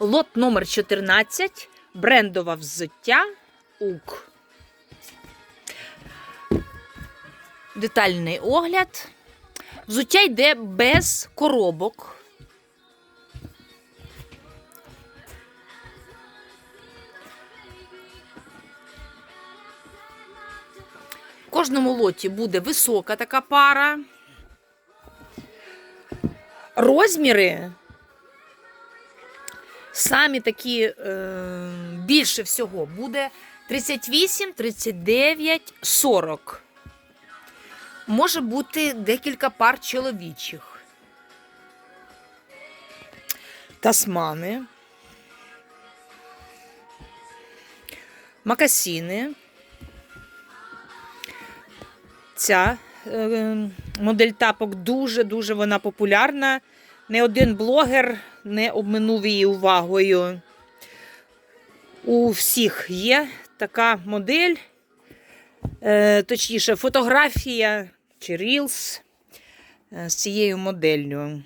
Лот номер 14. Брендове взуття УК. Детальний огляд. Взуття йде без коробок. В кожному лоті буде висока така пара. Розміри самі такі е, більше всього буде 38, 39, 40. Може бути декілька пар чоловічих. Тасмани. Макасіни. Ця е, модель тапок дуже-дуже вона популярна. Не один блогер не обминув її увагою. У всіх є така модель, е, точніше, фотографія чи рілс е, з цією моделлю.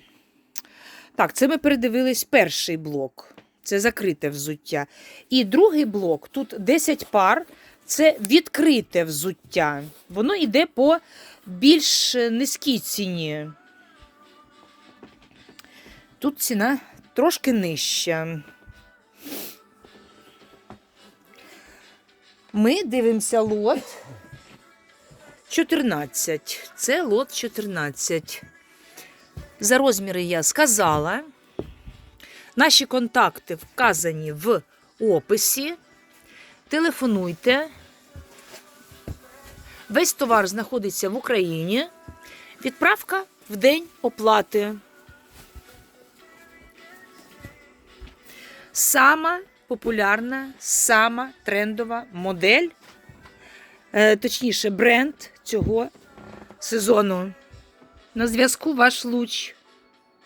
Так, це ми передивились перший блок. Це закрите взуття. І другий блок тут 10 пар. Це відкрите взуття. Воно йде по більш низькій ціні. Тут ціна трошки нижча. Ми дивимося лот 14. Це лот 14. За розміри я сказала. Наші контакти вказані в описі. Телефонуйте. Весь товар знаходиться в Україні. Відправка в день оплати. Сама популярна, сама трендова модель, е, точніше, бренд цього сезону. На зв'язку ваш луч.